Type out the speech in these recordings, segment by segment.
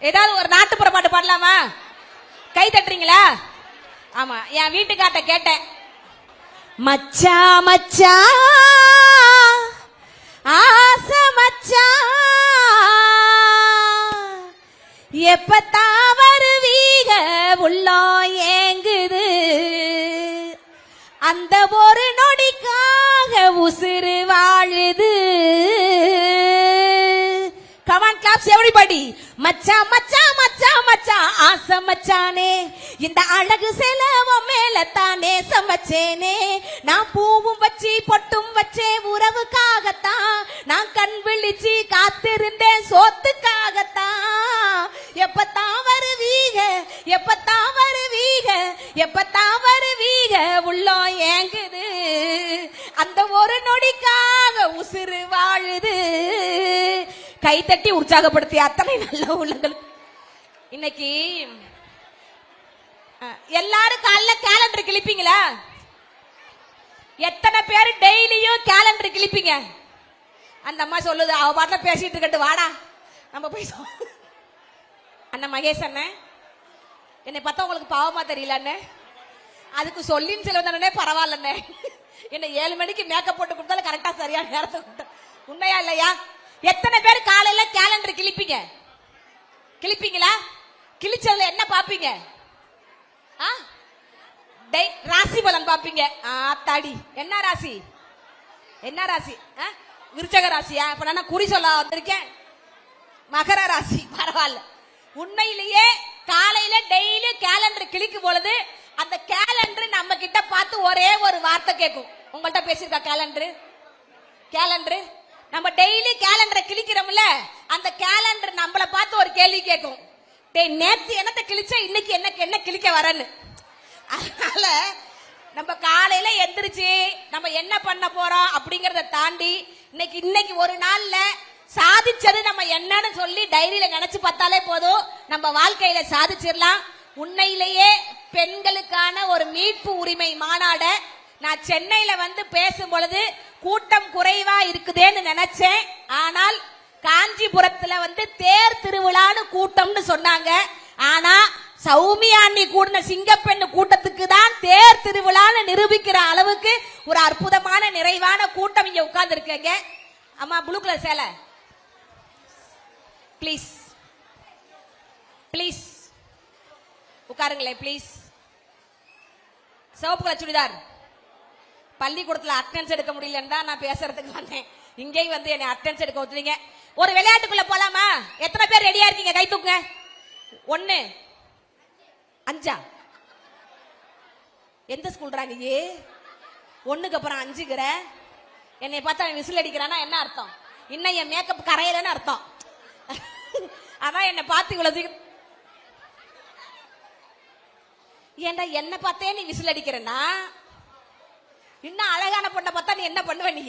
ஏதாவது ஒரு நாட்டுப்புற பாட்டு பாடலாமா? கை தட்டுறீங்களா? ஆமா என் வீட்டுக்கார்ட்ட கேட்டேன். மச்சா மச்சா ஆசை மச்சா எப்பத்தான் வருவீக? உள்ளோ ஏங்குது. அந்த ஒரு நொடிக்காக உசுறு வாழுது. கமான் கிளாப்ஸ் எவ்ரிபடி மச்சான் மச்சான் மச்சான் மச்சான் ஆசை மச்சானே. இந்த அழகு செலவும் மேல தானே சமைச்சேனே. நான் பூவும் வச்சு பொட்டும் வச்சே உறவுக்காகத்தான். நான் கண் விழிச்சு காத்திருந்தேன் சோத்துக்காகத்தான். எப்பத்தான் வருவீக எப்பத்தான் வருவீக எப்பத்தான் கைத்தட்டி உற்சாகப்படுத்திய அத்தனை நல்ல உள்ளங்கள். இன்னைக்கு எல்லாரும் காலைல கேலண்டர் கிழிப்பீங்களா? எத்தனை பேர் டெய்லியும் கேலண்டர் கிழிப்பீங்க? அந்த அம்மா சொல்லுது அவ பாட்டில் பேசிட்டு இருக்கட்டு வாடா நம்ம போய் சொ- அண்ணன் மகேஷ் அண்ணன் என்னை பார்த்தா உங்களுக்கு பாவமா தெரியல அண்ணன் அதுக்கு சொல்லின்னு சொல்ல வந்தானே பரவாயில்லண்ணே என்ன ஏழு மணிக்கு மேக்கப் போட்டு கொடுத்தாலும் கரெக்டா சரியான நேரத்தை கொடுத்தேன் உண்மையா இல்லையா? எத்தனை பேர் காலையில கேலண்டர் கிழிப்பீங்க? கிழிப்பீங்களா? கிழிச்சதுல என்ன பாப்பீங்க ஆ? டெய் ராசி பலன் பாப்பீங்க ஆத்தாடி என்ன ராசி? என்ன ராசி? ஆ? விருச்சக ராசியா? இப்ப நான் குறி சொல்ல வந்திருக்கேன்? மகர ராசி. பரவாயில்ல. உண்மையிலேயே காலையில டெய்லி கேலண்டர் கிளிக்கும் பொழுது அந்த கேலண்டர் நம்ம கிட்ட பார்த்து ஒரே ஒரு வார்த்தை கேட்கும். உங்கள்கிட்ட பேசியிருக்கா கேலண்டர் கேலண்டர் நம்ம டெய்லி கேலண்டரை கிழிக்கிறோம்ல அந்த கேலண்டர் நம்மள பார்த்து ஒரு கேள்வி கேட்கும். டேய் நேத்து என்னத்தை கிழிச்ச இன்னைக்கு என்ன என்ன கிழிக்க வரேன்னு. அதனால நம்ம காலையில எந்திரிச்சு நம்ம என்ன பண்ண போறோம் அப்படிங்கறத தாண்டி இன்னைக்கு இன்னைக்கு ஒரு நாள்ல சாதிச்சது நம்ம என்னன்னு சொல்லி டைரியில நினைச்சு பார்த்தாலே போதும். நம்ம வாழ்க்கையில சாதிச்சிடலாம். உண்மையிலேயே பெண்களுக்கான ஒரு மீட்பு உரிமை மாநாட நான் சென்னையில வந்து பேசும் பொழுது கூட்டம் குறைவா இருக்குதேன்னு நினைச்சேன். ஆனால் காஞ்சிபுரத்துல வந்து தேர் திருவிழான்னு கூட்டம்னு சொன்னாங்க. ஆனா சௌமியா அண்ணி கூடின சிங்கப்பெண்ணு கூட்டத்துக்கு தான் தேர் திருவிழான்னு நிரூபிக்கிற அளவுக்கு ஒரு அற்புதமான நிறைவான கூட்டம் இங்க உட்கார்ந்து இருக்கீங்க அம்மா ப்ளூ கலர் சேலை. ப்ளீஸ் ப்ளீஸ் உட்காருங்களேன் ப்ளீஸ் சிவப்பு கலர் சுடிதார். பள்ளிக்கூடத்துல அட்டன்ஸ் எடுக்க முடியலன்னு தான் நான் பேசுறதுக்கு வந்தேன். இங்கேயும் வந்து என்னை அட்டன்ஸ் எடுக்க ஒத்துறீங்க ஒரு விளையாட்டுக்குள்ள போலாமா? எத்தனை பேர் ரெடியா இருக்கீங்க? கை தூக்குங்க. ஒண்ணு. அஞ்சா? எந்த ஸ்கூல்ரா நீ? ஒண்ணுக்கு அப்புறம் அஞ்சுக்கிற என்னை பார்த்தா அவன் விசில் அடிக்கிறானா என்ன அர்த்தம்? இன்னும் என் மேக்கப் கரையலன்னு அர்த்தம். அதான் என்னை பார்த்து இவ்வளவு சீக்கிரம் ஏன்டா என்ன பார்த்தே நீ விசில் அடிக்கிறேன்னா? இன்னும் அழகான பொண்ணை பார்த்தா நீ என்ன பண்ணுவ நீ?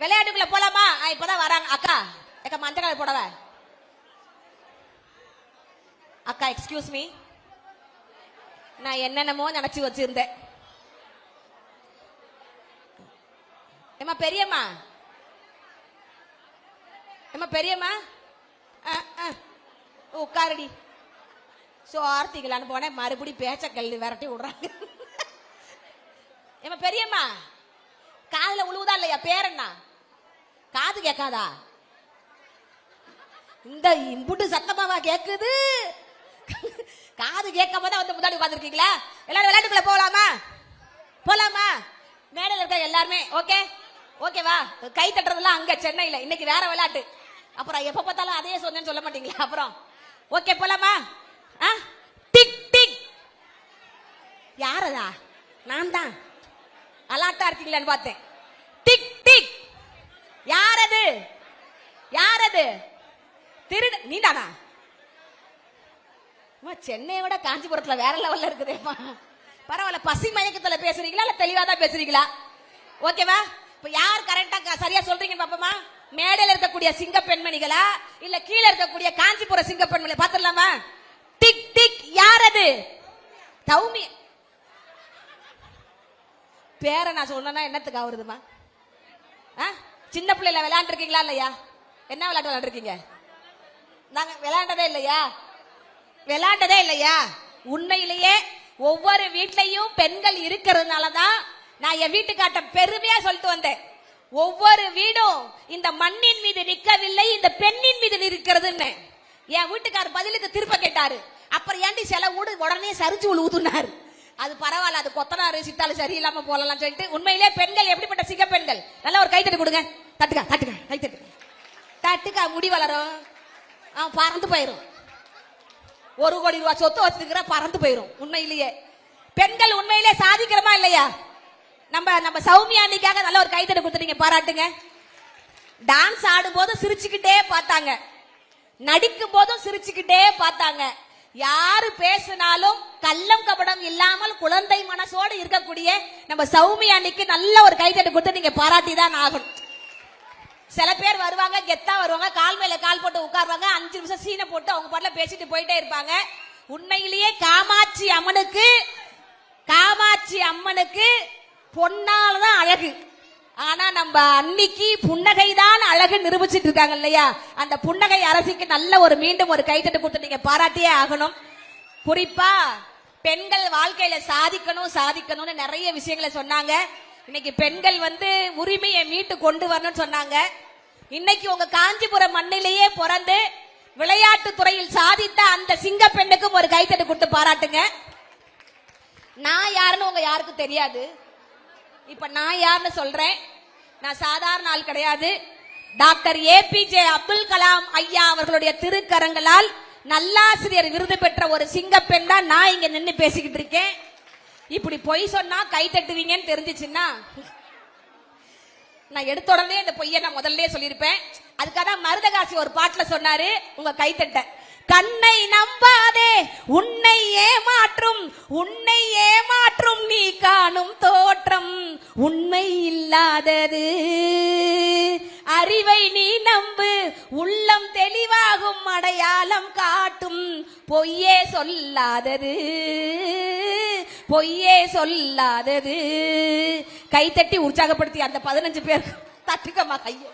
விளையாட்டுக்குள்ள போலாமா? இப்பதான் வராங்க. அக்கா அக்கா மஞ்சள் கலர் புடவ. அக்கா எக்ஸ்கியூஸ் மீ நான் என்னென்னமோ நினைச்சு வச்சிருந்தேன். ஏமா பெரியம்மா? ஏமா பெரியம்மா? உட்காரடி. சோ ஆர்த்திக்கலான்னு போனேன். மறுபடி பேச்ச கல்லு விரட்டி விடுறாங்க. ஏமா பெரியம்மா. காதுல உழுவுதா இல்லையா? பேர் என்ன? காது கேட்காதா? இந்த இம்புட்டு சத்தமாவா கேக்குது? காது கேட்காம தான் வந்து முன்னாடி உட்காந்துருக்கீங்களா எல்லாரும் விளையாட்டுக்குள்ள போலாமா போலாமா? மேடையில் இருக்க எல்லாருமே ஓகே? ஓகேவா கை தட்டுறதெல்லாம் அங்க சென்னையில. இன்னைக்கு வேற விளையாட்டு. அப்புறம் எப்ப பார்த்தாலும் அதே சொன்னேன்னு சொல்ல மாட்டீங்களா அப்புறம். ஓகே போலாமா? ஆ? Tick tick. யாரதா நான் தான் அலாட்டா இருக்கீங்களான்னு பார்த்தேன் டிக் டிக் யார் அது யார் அது திருட நீதானா அம்மா, சென்னையை விட காஞ்சிபுரத்துல வேற லெவல்ல இருக்குதேம்மா. பரவாயில்ல பசி மயக்கத்துல பேசுறீங்களா? இல்ல தெளிவா தான் பேசுறீங்களா? ஓகேவா இப்ப யார் கரெக்டா சரியா சொல்றீங்க பாப்பமா? மேடையில இருக்கக்கூடிய சிங்க பெண்மணிகளா? இல்ல கீழே இருக்கக்கூடிய காஞ்சிபுர சிங்க பெண்மணி பாத்துடலாமா டிக் டிக் யார் அது தௌமி பேரை நான் சொன்னா என்னத்துக்கு ஆகுறதுமா ஆ? சின்ன பிள்ளைல விளையாண்டுருக்கீங்களா இல்லையா? என்ன விளையாட்டு விளையாண்டுருக்கீங்க? நாங்க விளையாண்டதே இல்லையா? விளையாண்டதே இல்லையா? உண்மையிலேயே ஒவ்வொரு வீட்லையும் பெண்கள் இருக்கிறதுனால தான் நான் என் வீட்டுக்காட்ட பெருமையா சொல்லிட்டு வந்தேன். ஒவ்வொரு வீடும் இந்த மண்ணின் மீது நிற்கவில்லை இந்த பெண்ணின் மீது இருக்கிறதுன்னு என் வீட்டுக்காரர் பதிலுக்கு திருப்ப கேட்டாரு. அப்புறம் ஏண்டி சில வீடு உடனே சரிச்சு ஊதுனாரு அது பரவாயில்ல அது கொத்தனாரு சித்தாலு சரியில்லாம போலாம் சொல்லிட்டு உண்மையிலே பெண்கள் எப்படிப்பட்ட சிக்க பெண்கள் நல்ல ஒரு கைத்தட்டு கொடுங்க. தட்டுக்கா தட்டுக்கா கைத்தட்டு. தட்டுக்கா முடி வளரும். அவன் பறந்து போயிரும். ஒரு கோடி ரூபாய் சொத்து வச்சிருக்கிற பறந்து போயிரும் உண்மையிலேயே. பெண்கள் உண்மையிலே சாதிக்கிறோமா இல்லையா? நம்ம நம்ம சௌமியா அன்னைக்காக நல்ல ஒரு கைத்தட்டு கொடுத்துட்டீங்க பாராட்டுங்க. டான்ஸ் ஆடும் போதும் சிரிச்சுக்கிட்டே பார்த்தாங்க. நடிக்கும் போதும் சிரிச்சுக்கிட்டே பார்த்தாங்க. யாரு பேசினாலும் கள்ளம் கபடம் இல்லாமல் குழந்தை மனசோடு இருக்கக்கூடிய நம்ம சௌமி அன்னைக்கு நல்ல ஒரு கைத்தட்டு கொடுத்து நீங்க பாராட்டி தான் ஆகணும். சில பேர் வருவாங்க கெத்தா வருவாங்க கால் மேல கால் போட்டு உட்காருவாங்க அஞ்சு நிமிஷம் சீனை போட்டு அவங்க பாட்டுல பேசிட்டு போயிட்டே இருப்பாங்க. உண்மையிலேயே காமாட்சி அம்மனுக்கு காமாட்சி அம்மனுக்கு பொன்னாலதான் அழகு. ஆனா நம்ம அன்னைக்கு புன்னகை தான் அழகு நிரூபிச்சிட்டு இருக்காங்க இல்லையா? அந்த புன்னகை அரசிக்கு நல்ல ஒரு மீண்டும் ஒரு கைத்தட்டு கொடுத்து நீங்க பாராட்டியே ஆகணும். குறிப்பா பெண்கள் வாழ்க்கையில சாதிக்கணும் சாதிக்கணும்னு நிறைய விஷயங்களை சொன்னாங்க. இன்னைக்கு பெண்கள் வந்து உரிமையை மீட்டு கொண்டு வரணும்னு சொன்னாங்க. இன்னைக்கு உங்க காஞ்சிபுரம் மண்ணிலேயே பிறந்து விளையாட்டு துறையில் சாதித்த அந்த சிங்க பெண்ணுக்கும் ஒரு கைத்தட்டு கொடுத்து பாராட்டுங்க. நான் யாருன்னு உங்க யாருக்கும் தெரியாது. இப்ப நான் யாருன்னு சொல்றேன்? நான் சாதாரண ஆள் கிடையாது. டாக்டர் ஏபிஜே அப்துல் கலாம் ஐயா அவர்களுடைய திருக்கரங்களால் நல்லாசிரியர் விருது பெற்ற ஒரு சிங்கப்பெண் தான் நான் இங்க நின்று பேசிக்கிட்டு இருக்கேன். இப்படி பொய் சொன்னா கை தட்டுவீங்கன்னு தெரிஞ்சிச்சுன்னா நான் எடுத்த உடனே இந்த பொய்யை நான் முதல்ல சொல்லியிருப்பேன். அதுக்காக தான் மருதகாசி ஒரு பாட்டுல சொன்னாரு உங்க கைத்தட்ட கண்ணை நம்பாதே உன்னை ஏமாற்றும் உன்னை ஏமாற்றும் நீ காணும் தோற்றம் உண்மை இல்லாதது. அறிவை நீ நம்பு உள்ளம் தெளிவாகும் அடையாளம் காட்டும் பொய்யே சொல்லாதது. பொய்யே சொல்லாதது. கைத்தட்டி உற்சாகப்படுத்தி அந்த பதினஞ்சு பேர் தட்டுக்கம்மா கையை.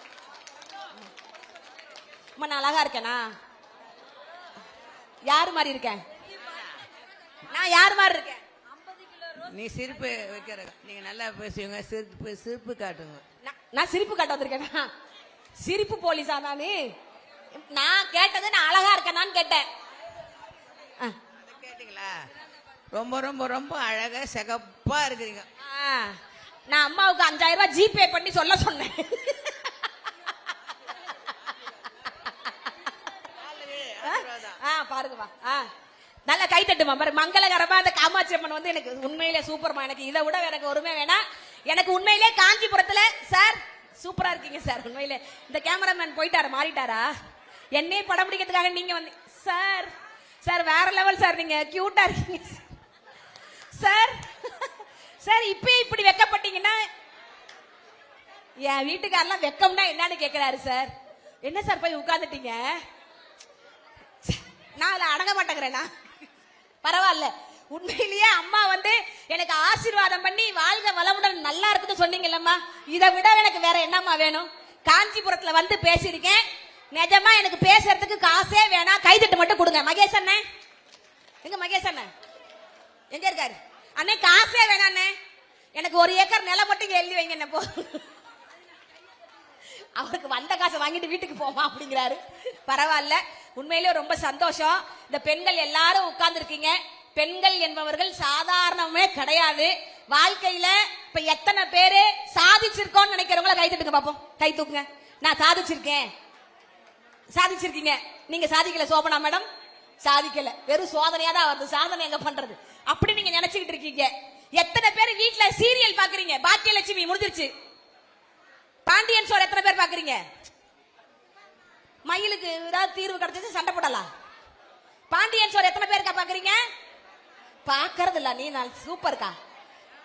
நான் அழகா இருக்கேனா? யாரு மாதிரி இருக்கேன் நான் யார் மாதிரி இருக்கேன்? நீ சிரிப்பு வைக்கிற நீங்க நல்லா பேசுவீங்க சிரிப்பு சிரிப்பு காட்டுங்க. நான்- சிரிப்பு காட்ட வந்திருக்கேனா. சிரிப்பு போலீஸா நானு? நான் கேட்டது நான் அழகா இருக்கேனான்னு கேட்டேன். கேட்டீங்களா? ரொம்ப ரொம்ப ரொம்ப அழகா சிகப்பா இருக்கிறீங்க. நான் அம்மாவுக்கு அஞ்சாயிரம் ரூபாய் ஜிபே பண்ணி சொல்ல சொன்னேன். ஆ பாருங்கம்மா. ஆ. நல்ல கை தட்டுமா பாரு. மங்களகரமா அந்த காமாட்சி அம்மன் வந்து எனக்கு உண்மையிலே சூப்பர்மா. எனக்கு இதை விட எனக்கு ஒருமே வேணாம். எனக்கு உண்மையிலே காஞ்சிபுரத்துல சார் சூப்பரா இருக்கீங்க சார். உண்மையிலே. இந்த கேமராமேன் போயிட்டாரு மாறிட்டாரா? என்னையே படம் பிடிக்கிறதுக்காக நீங்க வந்து சார் சார் வேற லெவல் சார் நீங்க. கியூட்டா இருக்கீங்க சார். சார் இப்பயே இப்படி வெக்கப்பட்டீங்கன்னா என் வீட்டுக்காரெல்லாம் வெக்கம்னா என்னன்னு கேட்கிறாரு சார். என்ன சார் போய் உட்காந்துட்டீங்க? நான் அதுல அடங்க மாட்டேங்கிறேனா? பரவாயில்ல. உண்மையிலேயே அம்மா வந்து எனக்கு ஆசீர்வாதம் பண்ணி வாழ்க வளமுடன் நல்லா இருக்குன்னு சொன்னீங்கல்லம்மா. இதை விட எனக்கு வேற என்னம்மா வேணும்? காஞ்சிபுரத்துல வந்து பேசியிருக்கேன். நிஜமா எனக்கு பேசுறதுக்கு காசே வேணாம். கைதட்டு மட்டும் கொடுங்க. மகேஷ் அண்ணே. எங்க மகேஷ் அண்ணன் எங்க இருக்காரு? அண்ணே காசே வேணாண்ணே எனக்கு ஒரு ஏக்கர் நிலம் மட்டும் இங்க எழுதி வைங்க என்ன போ. அவருக்கு வந்த காசை வாங்கிட்டு வீட்டுக்கு போமா அப்படிங்கிறாரு. பரவாயில்ல. உண்மையிலே ரொம்ப சந்தோஷம். இந்த பெண்கள் எல்லாரும் உட்கார்ந்துருக்கீங்க. பெண்கள் என்பவர்கள் சாதாரணமே கிடையாது. வாழ்க்கையில இப்ப எத்தனை பேரு சாதிச்சிருக்கோம்னு நினைக்கிறவங்கள கை தட்டுங்க பாப்போம். கை தூக்குங்க. நான் சாதிச்சிருக்கேன். சாதிச்சிருக்கீங்க. நீங்க சாதிக்கல சோபனா மேடம்? சாதிக்கல. வெறும் சோதனையா தான் வருது. சாதனை எங்க பண்றது? அப்படி நீங்க நினைச்சுக்கிட்டு இருக்கீங்க. எத்தனை பேர் வீட்ல சீரியல் பாக்குறீங்க? பாக்கியலட்சுமி முடிஞ்சிருச்சு. பாண்டியன் சோழ எத்தனை பேர் பாக்குறீங்க? மயிலுக்கு ஏதாவது தீர்வு கிடைச்சிச்சு சண்டை போடலாம். பாண்டியன் சோர் எத்தனை பேருக்கா பாக்குறீங்க? பாக்குறது இல்ல நீ நான் சூப்பர்க்கா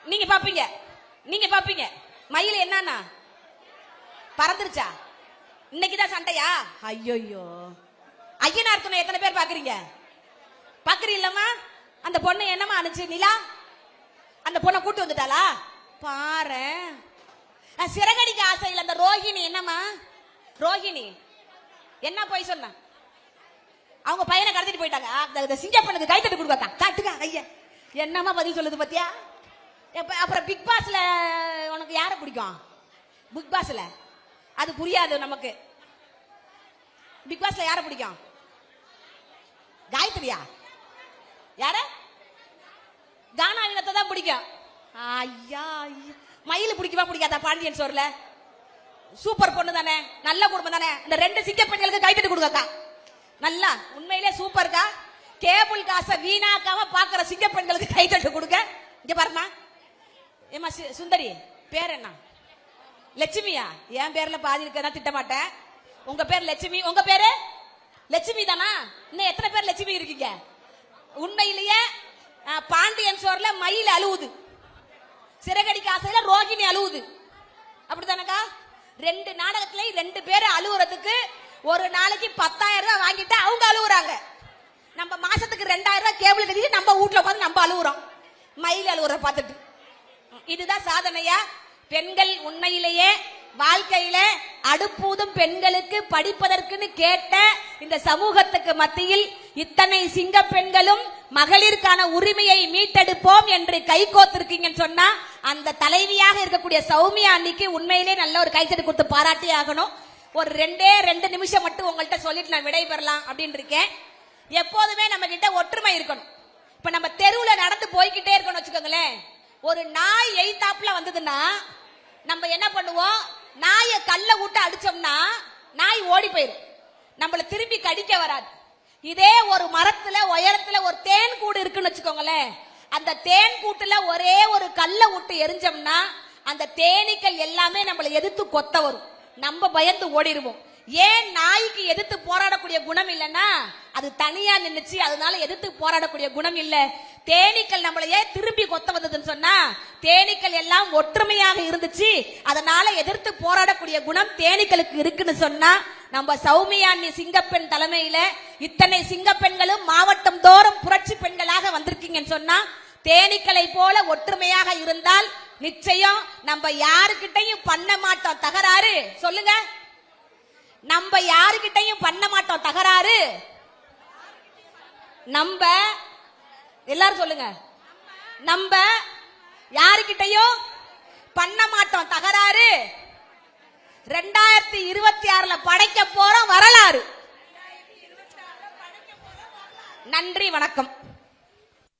நீங்க பாப்பீங்க நீங்க பாப்பீங்க. மயில் என்னன்னா? பறந்துருச்சா? இன்னைக்குதான் சண்டையா? ஐயோயோ. ஐயனார் துணை எத்தனை பேர் பாக்குறீங்க? பாக்குறீங்களம்மா அந்த பொண்ணு என்னம்மா அனுச்சு நிலா? அந்த பொண்ணை கூட்டு வந்துட்டாளா? பாரு சிறகடிக்க ஆசையில் அந்த ரோஹிணி என்னம்மா? ரோஹிணி. என்ன போய் சொன்ன? அவங்க பையனை கடத்திட்டு போயிட்டாங்க. ஆ, சிங்கப்பனுக்கு கை தட்டு கொடுக்கா காட்டுக்கா ஐயா என்னமா பதில் சொல்லுது பத்தியா? எப்ப அப்புறம் பிக் பாஸ்ல உனக்கு யாரை பிடிக்கும்? பிக் பாஸ்ல. அது புரியாது நமக்கு. பிக் பாஸ்ல யாரை பிடிக்கும்? காயத்ரியா? யார? கானா இனத்தை தான் பிடிக்கும். ஐயா ஐயா. மயில் பிடிக்குமா பிடிக்காதா? பாண்டியன் சோர்ல சூப்பர் பொண்ணு தானே? நல்ல குடும்பம் தானே? இந்த ரெண்டு சிங்க பெண்களுக்கு கைத்தட்டி கொடுக்கக்கா நல்லா உண்மையிலே சூப்பர்க்கா கேபிள் காசை வீணாக்காம பாக்குற சிங்க பெண்களுக்கு கைத்தட்டு கொடுக்க இங்க பாருமா ஏமா சுந்தரி பேர் என்ன? லட்சுமியா? என் பேர்ல பாதி இருக்கா திட்ட மாட்டேன் உங்க பேர் லட்சுமி. உங்க பேரு? லட்சுமி தானா? இன்னும் எத்தனை பேர் லட்சுமி இருக்கீங்க? உண்மையிலேயே பாண்டியன் சோர்ல மயில் அழுவுது. சிறகடிக்க ஆசையில ரோகிணி அழுவுது. அப்படித்தானக்கா? ரெண்டு நாடகத்துல ரெண்டு பேரும் அழுகுறதுக்கு ஒரு நாளைக்கு பத்தாயிரம் ரூபாய் வாங்கிட்டு அவங்க அழுகுறாங்க நம்ம மாசத்துக்கு ரெண்டாயிரம் ரூபாய் கேபிள் கட்டிட்டு நம்ம வீட்ல உட்காந்து நம்ம அழுகுறோம் மயில் அழுகுற பார்த்துட்டு. இதுதான் சாதனையா? பெண்கள் உண்மையிலேயே வாழ்க்கையில அடுப்பூதும் பெண்களுக்கு படிப்பதற்குன்னு கேட்ட இந்த சமூகத்துக்கு மத்தியில் இத்தனை சிங்க பெண்களும் மகளிருக்கான உரிமையை மீட்டெடுப்போம் என்று கைகோத்திருக்கீங்கன்னு சொன்னா அந்த தலைவியாக இருக்கக்கூடிய சௌமியா அன்னைக்கு உண்மையிலே நல்ல ஒரு கைத்தடி கொடுத்து பாராட்டி ஆகணும். ஒரு ரெண்டே ரெண்டு நிமிஷம் மட்டும் உங்கள்கிட்ட சொல்லிட்டு நான் விடைபெறலாம் அப்படின்னு இருக்கேன். எப்போதுமே நம்ம கிட்ட ஒற்றுமை இருக்கணும். இப்ப நம்ம தெருவுல நடந்து போய்கிட்டே இருக்கணும் வச்சுக்கோங்களேன். ஒரு நாய் எய்தாப்புல வந்ததுன்னா நம்ம என்ன பண்ணுவோம்? நாயை கல்ல விட்டு அடிச்சோம்னா நாய் ஓடி போயிடும் நம்மள திரும்பி கடிக்க வராது. இதே ஒரு மரத்துல உயரத்துல ஒரு தேன் கூடு இருக்குன்னு வச்சுக்கோங்களேன். அந்த தேன் கூட்டுல ஒரே ஒரு கல்லை விட்டு எரிஞ்சோம்னா அந்த தேனீக்கள் எல்லாமே நம்மளை எதிர்த்து கொத்த வரும். நம்ம பயந்து ஓடிடுவோம். ஏன் நாய்க்கு எதிர்த்து போராடக்கூடிய குணம் இல்லைன்னா அது தனியா நின்னுச்சு அதனால எதிர்த்து போராடக்கூடிய குணம் இல்ல. தேனீக்கள் நம்மளையே திரும்பி கொத்த வந்ததுன்னு சொன்னா தேனீக்கள் எல்லாம் ஒற்றுமையாக இருந்துச்சு அதனால எதிர்த்து போராடக்கூடிய குணம் தேனீக்களுக்கு இருக்குன்னு சொன்னா நம்ம சௌமியாண்ணி சிங்கப்பெண் தலைமையில இத்தனை சிங்கப்பெண்களும் மாவட்டம் தோறும் புரட்சி பெண்களாக வந்திருக்கீங்கன்னு சொன்னா தேனீக்களை போல ஒற்றுமையாக இருந்தால் நிச்சயம் நம்ம யாருக்கிட்டையும் பண்ண மாட்டோம். தகராறு. சொல்லுங்க. நம்ம யாருக்கிட்டையும் பண்ண மாட்டோம். தகராறு. நம்ம எல்லாரும் சொல்லுங்க. நம்ம யாருக்கிட்டையும் பண்ண மாட்டோம். தகராறு. ரெண்டாயிரத்தி இருபத்தி ஆறுல படைக்க போறோம் வரலாறு. நன்றி வணக்கம்.